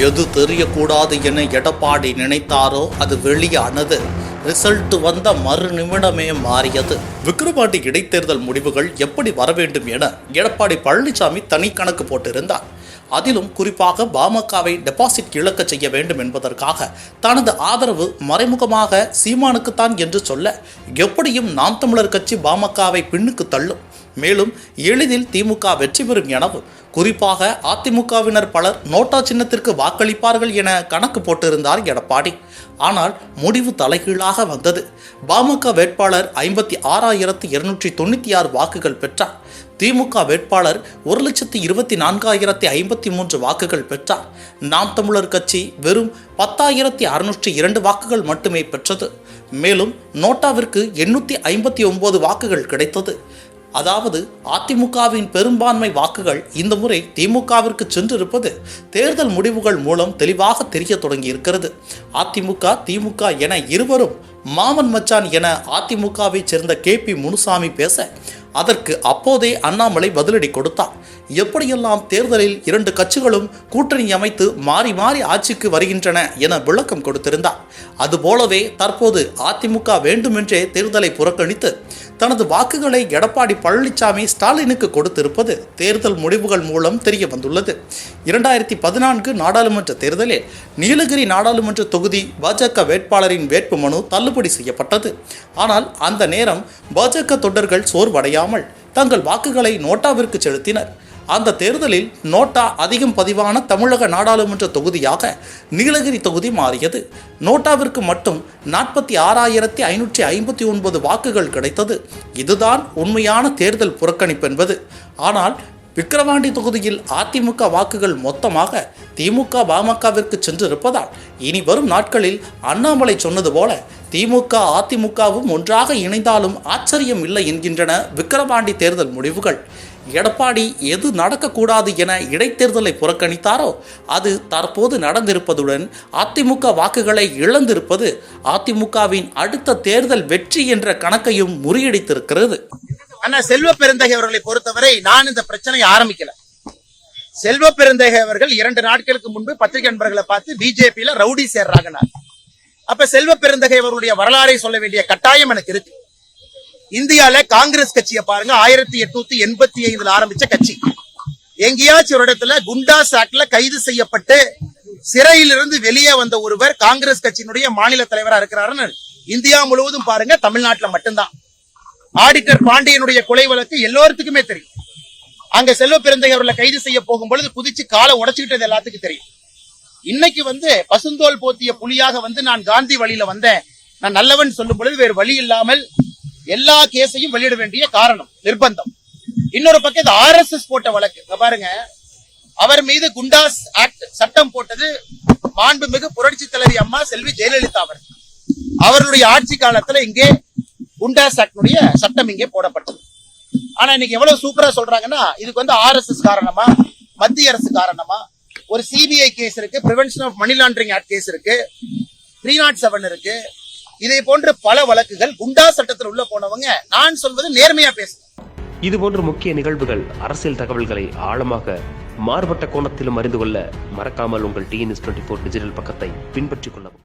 எது தெரியக்கூடாது என எடப்பாடி நினைத்தாரோ அது வெளியானது ரிசல்ட் வந்த மறு நிமிடமே மாறியது. விக்ரவாண்டி இடைத்தேர்தல் முடிவுகள் எப்படி வர வேண்டும் என எடப்பாடி பழனிசாமி தனி கணக்கு போட்டிருந்தார். அதிலும் குறிப்பாக பாமகவை டெபாசிட் இழக்க செய்ய வேண்டும் என்பதற்காக தனது ஆதரவு மறைமுகமாக சீமானுக்குத்தான் என்று சொல்ல எப்படியும் நாம் தமிழர் கட்சி பாமகவை பின்னுக்கு தள்ளும். மேலும் எளிதில் திமுக வெற்றி பெறும் எனவும் குறிப்பாக அதிமுகவினர் பலர் நோட்டா சின்னத்திற்கு வாக்களிப்பார்கள் என கணக்கு போட்டிருந்தார் எடப்பாடி. ஆனால் முடிவு தலைகீழாக வந்தது. பாமக வேட்பாளர் ஐம்பத்தி ஆறாயிரத்து இருநூற்றி தொண்ணூற்றி ஆறு வாக்குகள் பெற்றார். திமுக வேட்பாளர் ஒரு லட்சத்தி இருபத்தி நான்காயிரத்தி ஐம்பத்தி மூன்று வாக்குகள் பெற்றார். நாம் தமிழர் கட்சி வெறும் பத்தாயிரத்தி அறுநூற்றி இரண்டு வாக்குகள் மட்டுமே பெற்றது. மேலும் நோட்டாவிற்கு எண்ணூற்றி ஐம்பத்தி ஒன்பது வாக்குகள் கிடைத்தது. அதாவது அதிமுகவின் பெரும்பான்மை வாக்குகள் இந்த முறை திமுகவிற்கு சென்றிருப்பது தேர்தல் முடிவுகள் மூலம் தெளிவாக தெரிய தொடங்கியிருக்கிறது. அதிமுக திமுக என இருவரும் மாமன் மச்சான் என அதிமுகவை சேர்ந்த கே பி முனுசாமி பேச அதற்கு அப்போதே அண்ணாமலை பதிலடி கொடுத்தார். எப்படியெல்லாம் தேர்தலில் இரண்டு கட்சிகளும் கூட்டணி அமைத்து மாறி மாறி ஆட்சிக்கு வருகின்றன என விளக்கம் கொடுத்திருந்தார். அதுபோலவே தற்போது அதிமுக வேண்டுமென்றே தேர்தலை புறக்கணித்து தனது வாக்குகளை எடப்பாடி பழனிசாமி ஸ்டாலினுக்கு கொடுத்திருப்பது தேர்தல் முடிவுகள் மூலம் தெரிய வந்துள்ளது இரண்டாயிரத்தி பதினான்கு நாடாளுமன்ற தேர்தலில் நீலகிரி நாடாளுமன்ற தொகுதி பாஜக வேட்பாளரின் வேட்புமனு தள்ளுபடி செய்யப்பட்டது. ஆனால் அந்த நேரம் பாஜக தொண்டர்கள் சோர்வடையாமல் தங்கள் வாக்குகளை நோட்டாவிற்கு செலுத்தினர். அந்த தேர்தலில் நோட்டா அதிகம் பதிவான தமிழக நாடாளுமன்ற தொகுதியாக நீலகிரி தொகுதி மாறியது. நோட்டாவிற்கு மட்டும் நாற்பத்தி ஆறாயிரத்தி ஐநூற்றி ஐம்பத்தி ஒன்பது வாக்குகள் கிடைத்தது. இதுதான் உண்மையான தேர்தல் புறக்கணிப்பு என்பது. ஆனால் விக்கிரவாண்டி தொகுதியில் அதிமுக வாக்குகள் மொத்தமாக திமுக பாமகவிற்கு சென்றிருப்பதால் இனி வரும் நாட்களில் அண்ணாமலை சொன்னது போல திமுக அதிமுகவும் ஒன்றாக இணைந்தாலும் ஆச்சரியம் இல்லை என்கின்றன விக்கிரவாண்டி தேர்தல் முடிவுகள். எடப்பாடி எது நடக்கக்கூடாது என இடைத்தேர்தலை புறக்கணித்தாரோ அது தற்போது நடந்திருப்பதுடன் அதிமுக வாக்குகளை இழந்திருப்பது அதிமுகவின் அடுத்த தேர்தல் வெற்றி என்ற கணக்கையும் முறியடித்திருக்கிறது. ஆனா செல்வ பெருந்தகை அவர்களை பொறுத்தவரை நான் இந்த பிரச்சனையை ஆரம்பிக்கல. செல்வ பெருந்தகை அவர்கள் இரண்டு நாட்களுக்கு முன்பு பத்திரிகை நண்பர்களை பார்த்து பிஜேபியில ரவுடி சேர்றாங்க அப்ப செல்வ பெருந்தகை அவர்களுடைய வரலாறை சொல்ல வேண்டிய கட்டாயம் எனக்கு இருக்கு. இந்தியால காங்கிரஸ் கட்சியை பாருங்க ஆயிரத்தி எட்நூத்தி எண்பத்தி ஐந்துல ஆரம்பிச்ச கட்சி. எங்கேயாச்சும் ஒரு இடத்துல குண்டா சாட்ல கைது செய்யப்பட்டு சிறையிலிருந்து வெளியே வந்த ஒருவர் காங்கிரஸ் கட்சியினுடைய மாநில தலைவரா இருக்கிறாருன்னு இந்தியா முழுவதும் பாருங்க தமிழ்நாட்டுல மட்டும்தான். ஆடிட்டர் பாண்டியனுடைய கொலை வழக்கு எல்லோருத்துக்குமே தெரியும். அங்க செல்வ பிறந்தை அவர்களை கைது செய்ய போகும் பொழுது குதிச்சு காலை உடச்சுக்கிட்டது எல்லாத்துக்கும் தெரியும். இன்னைக்கு வந்து பசுந்தோல் போத்திய புலியாக வந்து நான் காந்தி வழியில வந்தேன். நான் நல்லவன் சொல்லும் பொழுது வேறு வழி இல்லாமல் எல்லா கேஸையும் வெளியிட வேண்டிய காரணம் நிர்பந்தம். இன்னொரு பக்கம் இது ஆர் எஸ் எஸ் போட்ட வழக்கு. பாருங்க. அவர் மீது குண்டாஸ் ஆக்ட் சட்டம் போட்டது மாண்புமிகு புரட்சி தலைவி அம்மா செல்வி ஜெயலலிதா அவர் அவருடைய ஆட்சி காலத்துல இங்கே குண்டாஸ் ஆக்டினுடைய சட்டம் இங்கே போடப்பட்டது. ஆனா இன்னைக்கு எவ்வளவு சூப்பரா சொல்றாங்கன்னா இதுக்கு வந்து ஆர் எஸ் எஸ் காரணமா மத்திய அரசு காரணமா ஒரு சிபிஐ கேஸ் இருக்கு prevention of money laundering act case இருக்கு த்ரீ நாட் செவன் இருக்கு. இதை போன்ற பல வழக்குகள் குண்டா சட்டத்தில் உள்ள போனவங்க நான் சொல்வது நேர்மையா பேசுறேன் இதுபோன்ற முக்கிய நிகழ்வுகள் அரசியல் தகவல்களை ஆழமாக மாறுபட்ட கோணத்திலும் அறிந்து கொள்ள மறக்காமல் உங்கள் டிஎன்எஸ் டுவெண்ட்டி ஃபோர் டிஜிட்டல் பக்கத்தை பின்பற்றிக் கொள்ளவும்.